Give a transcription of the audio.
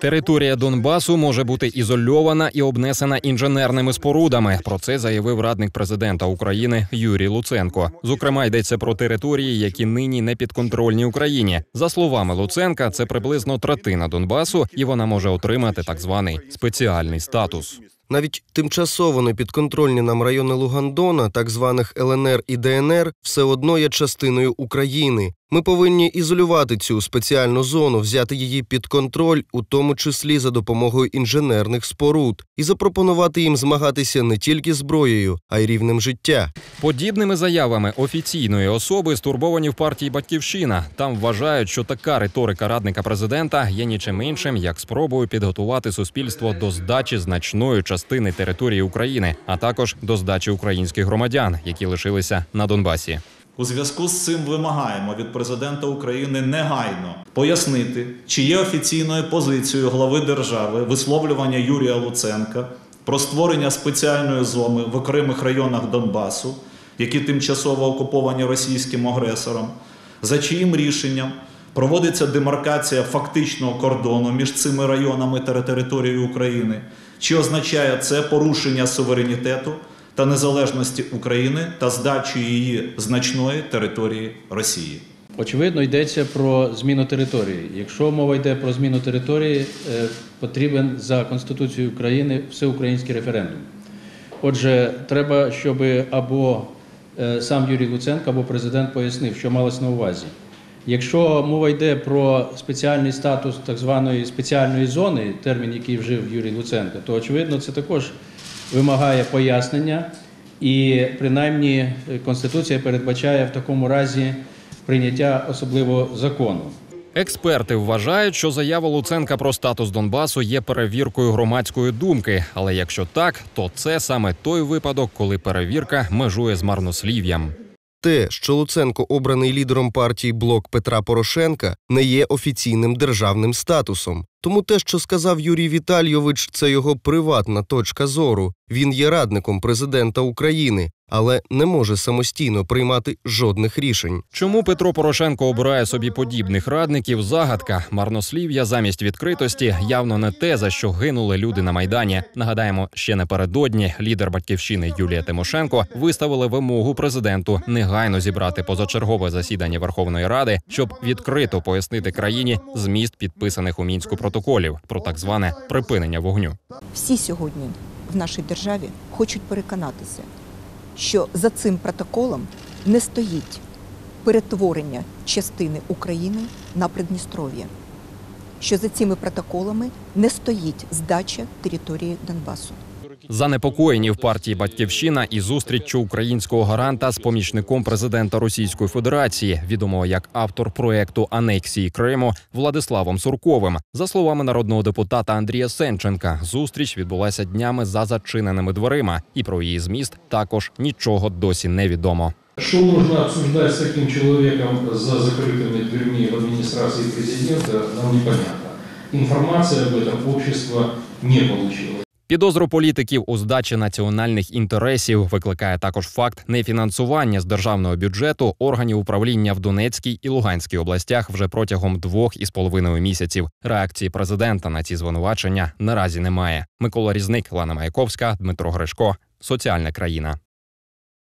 Територія Донбасу може бути ізольована і обнесена інженерними спорудами. Про це заявив радник президента України Юрій Луценко. Зокрема, йдеться про території, які нині не підконтрольні Україні. За словами Луценка, це приблизно третина Донбасу, і вона може отримати так званий спеціальний статус. Навіть тимчасово непідконтрольні нам райони Лугандона, так званих ЛНР і ДНР, все одно є частиною України. Ми повинні ізолювати цю спеціальну зону, взяти її під контроль, у тому числі за допомогою інженерних споруд, і запропонувати їм змагатися не тільки зброєю, а й рівнем життя. Подібними заявами офіційної особи стурбовані в партії Батьківщина. Там вважають, що така риторика радника президента є нічим іншим, як спробою підготувати суспільство до здачі значної частини території України, а також до здачі українських громадян, які лишилися на Донбасі. У зв'язку з цим вимагаємо від президента України негайно пояснити, чи є офіційною позицією глави держави висловлювання Юрія Луценка про створення спеціальної зони в окремих районах Донбасу, які тимчасово окуповані російським агресором, за чиїм рішенням проводиться демаркація фактичного кордону між цими районами та територією України, чи означає це порушення суверенітету та незалежності України та здачу її значної території Росії. Очевидно, йдеться про зміну території. Якщо мова йде про зміну території, е, потрібен за Конституцією України всеукраїнський референдум. Отже, треба, щоб або е, сам Юрій Луценко, або президент пояснив, що малось на увазі. Якщо мова йде про спеціальний статус так званої спеціальної зони, термін, який вжив Юрій Луценко, то очевидно це також вимагає пояснення, і принаймні Конституція передбачає в такому разі прийняття особливого закону. Експерти вважають, що заява Луценка про статус Донбасу є перевіркою громадської думки. Але якщо так, то це саме той випадок, коли перевірка межує з марнослів'ям. Те, що Луценко обраний лідером партії Блок Петра Порошенка, не є офіційним державним статусом. Тому те, що сказав Юрій Віталійович, це його приватна точка зору. Він є радником президента України, але не може самостійно приймати жодних рішень. Чому Петро Порошенко обирає собі подібних радників? Загадка марнослів'я замість відкритості явно не те, за що гинули люди на майдані. Нагадаємо, ще напередодні лідер батьківщини Юлія Тимошенко виставили вимогу президенту негайно зібрати позачергове засідання Верховної Ради, щоб відкрито пояснити країні зміст підписаних у мінську протоколів про так зване припинення вогню. Всі сьогодні в нашій державі хочуть переконатися, що за цим протоколом не стоїть перетворення частини України на Придністров'я, що за цими протоколами не стоїть здача території Донбасу. Занепокоєні в партії Батьківщина і зустріччю українського гаранта з помічником президента Російської Федерації, відомого як автор проекту анексії Криму Владиславом Сурковим. За словами народного депутата Андрія Сенченка, зустріч відбулася днями за зачиненими дверима, і про її зміст також нічого досі не відомо. Что нужно обсуждать с таким человеком за закрытыми дверьми в администрации президента, нам непонятно. Информации об этом общество не получило. Підозру політиків у здачі національних інтересів викликає також факт нефінансування з державного бюджету органів управління в Донецькій і Луганській областях вже протягом двох із половиною місяців. Реакції президента на ці звинувачення наразі немає. Микола Різник, Лана Маяковська, Дмитро Гришко. Соціальна країна.